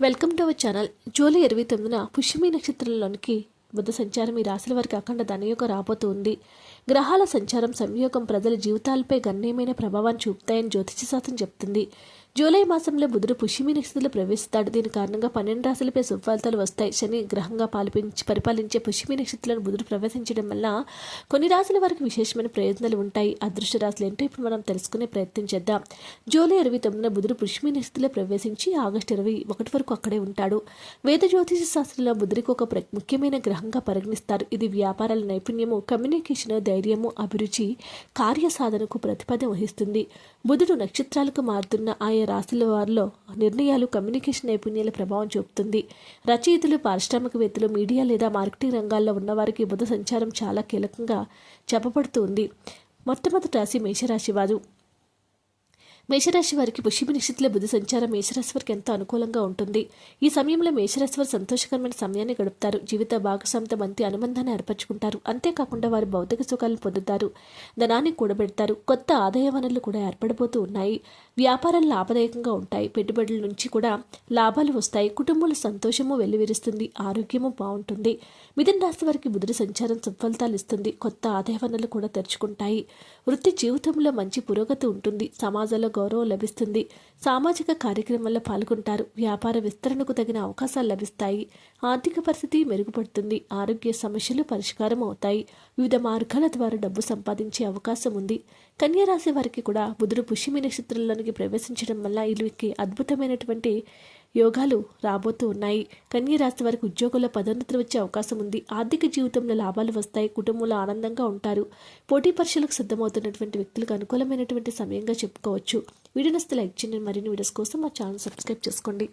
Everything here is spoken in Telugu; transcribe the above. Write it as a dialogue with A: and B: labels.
A: Welcome to our channel. July ఇరవై తొమ్మిదిన పుష్యమి నక్షత్రంలోనికి బుద్ధ సంచారం ఈ రాశుల వారికి అఖండ ధనయోగం రాబోతుంది గ్రహాల సంచారం సంయోగం ప్రజల జీవితాలపై గణనీయమైన ప్రభావాన్ని చూపుతాయని జ్యోతిష శాస్త్రం చెప్తుంది. జూలై మాసంలో బుధుడు పుష్యమి నక్షత్రంలో ప్రవేశిస్తాడు. దీని కారణంగా పన్నెండు రాశులపై సుఫలితాలు వస్తాయి. శని గ్రహంగా పాలిపించి పరిపాలించే పుష్యమి నక్షత్రంలో బుధుడు ప్రవేశించడం వల్ల కొన్ని రాశుల వారికి విశేషమైన ప్రయోజనాలు ఉంటాయి. అదృష్ట రాశులు ఏంటో ఇప్పుడు మనం తెలుసుకునే ప్రయత్నం చేద్దాం. జూలై ఇరవై తొమ్మిదిన బుధుడు పుష్యమి నక్షత్రంలో ప్రవేశించి ఆగస్టు ఇరవై ఒకటి వరకు అక్కడే ఉంటాడు. వేద జ్యోతిష శాస్త్రంలో బుధుడికి ఒక ప్ర- ముఖ్యమైన గ్రహంగా పరిగణిస్తారు. ఇది వ్యాపారాల నైపుణ్యము కమ్యూనికేషన్ ధైర్యము అభిరుచి కార్య సాధనకు ప్రతిపదం వహిస్తుంది. బుధుడు నక్షత్రాలకు మారుతున్న ఆయా రాశుల వారిలో నిర్ణయాలు కమ్యూనికేషన్ నైపుణ్యాల ప్రభావం చూపుతుంది. రచయితలు పారిశ్రామికవేత్తలు మీడియా లేదా మార్కెటింగ్ రంగాల్లో ఉన్నవారికి బుధ సంచారం చాలా కీలకంగా చెప్పబడుతుంది. మొట్టమొదటి రాశి మేషరాశి వారు. మేషరాశి వారికి పుష్యమి నక్షత్రంలో బుద్ధి సంచారం మేషరాశి వారికి ఎంతో అనుకూలంగా ఉంటుంది. ఈ సమయంలో మేషరాశి వారు సంతోషకరమైన సమయాన్ని గడుపుతారు. జీవిత భాగస్వామితో మంచి అనుబంధాన్ని ఏర్పరచుకుంటారు. అంతేకాకుండా వారు భౌతిక సుఖాలను పొందుతారు. ధనాన్ని కూడబెడతారు. కొత్త ఆదాయ వనరులు కూడా ఏర్పడబోతూ ఉన్నాయి. వ్యాపారాలు లాభదాయకంగా ఉంటాయి. పెట్టుబడుల నుంచి కూడా లాభాలు వస్తాయి. కుటుంబంలో సంతోషము వెల్లువిరుస్తుంది. ఆరోగ్యము బాగుంటుంది. మిథున రాశి వారికి బుధుడి సంచారం సుఫలితాలు ఇస్తుంది. కొత్త ఆదాయ వనరులు కూడా తెరుచుకుంటాయి. వృత్తి జీవితంలో మంచి పురోగతి ఉంటుంది. సమాజంలో గౌరవం లభిస్తుంది. సామాజిక కార్యక్రమాల్లో పాల్గొంటారు. వ్యాపార విస్తరణకు తగిన అవకాశాలు లభిస్తాయి. ఆర్థిక పరిస్థితి మెరుగుపడుతుంది. ఆరోగ్య సమస్యలు పరిష్కారం అవుతాయి. వివిధ మార్గాల ద్వారా డబ్బు సంపాదించే అవకాశం ఉంది. కన్యా రాశి వారికి కూడా బుధుడు పుష్యమి నక్షత్రంలోనికి ప్రవేశించడం వల్ల వీళ్ళకి అద్భుతమైనటువంటి యోగాలు రాబోతూ ఉన్నాయి. కన్యా రాశి వారికి ఉద్యోగంలో పదోన్నతులు వచ్చే అవకాశం ఉంది. ఆర్థిక జీవితంలో లాభాలు వస్తాయి. కుటుంబంలో ఆనందంగా ఉంటారు. పోటీ పరీక్షలకు సిద్ధమవుతున్నటువంటి వ్యక్తులకు అనుకూలమైనటువంటి సమయంగా చెప్పుకోవచ్చు. వీడియోస్ లైక్ చేయండి. మరిన్ని వీడియోస్ కోసం మా ఛానల్ సబ్స్క్రైబ్ చేసుకోండి.